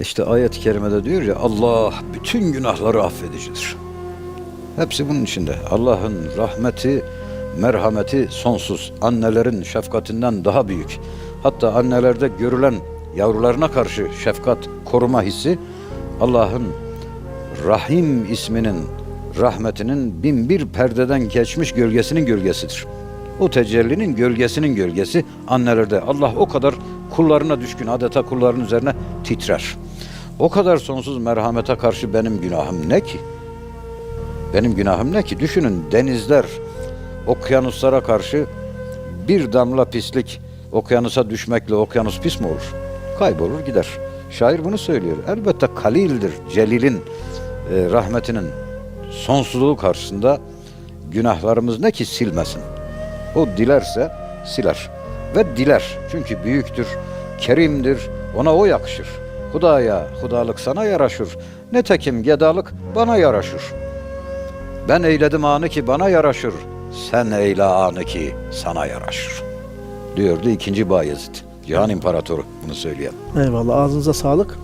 İşte ayet-i kerimede diyor ya Allah bütün günahları affedicidir. Hepsi bunun içinde. Allah'ın rahmeti, merhameti sonsuz. Annelerin şefkatinden daha büyük. Hatta annelerde görülen yavrularına karşı şefkat, koruma hissi Allah'ın Rahim isminin rahmetinin bin bir perdeden geçmiş gölgesinin gölgesidir. O tecellinin gölgesinin gölgesi annelerde. Allah o kadar kullarına düşkün, adeta kulların üzerine titrer. O kadar sonsuz merhamete karşı benim günahım ne ki? Benim günahım ne ki? Düşünün denizler, okyanuslara karşı bir damla pislik okyanusa düşmekle okyanus pis mi olur? Kaybolur gider. Şair bunu söylüyor. Elbette kalildir. Celil'in e, rahmetinin sonsuzluğu karşısında günahlarımız ne ki silmesin. O dilerse siler. Ve diler. Çünkü büyüktür, kerimdir, ona o yakışır. Hudaya, hudalık sana yaraşır. Netekim gedalık bana yaraşır. Ben eyledim anı ki bana yaraşır. Sen eyle anı ki sana yaraşır. Diyordu ikinci Bayezid. Cihan İmparatoru bunu söyleyen. Eyvallah ağzınıza sağlık.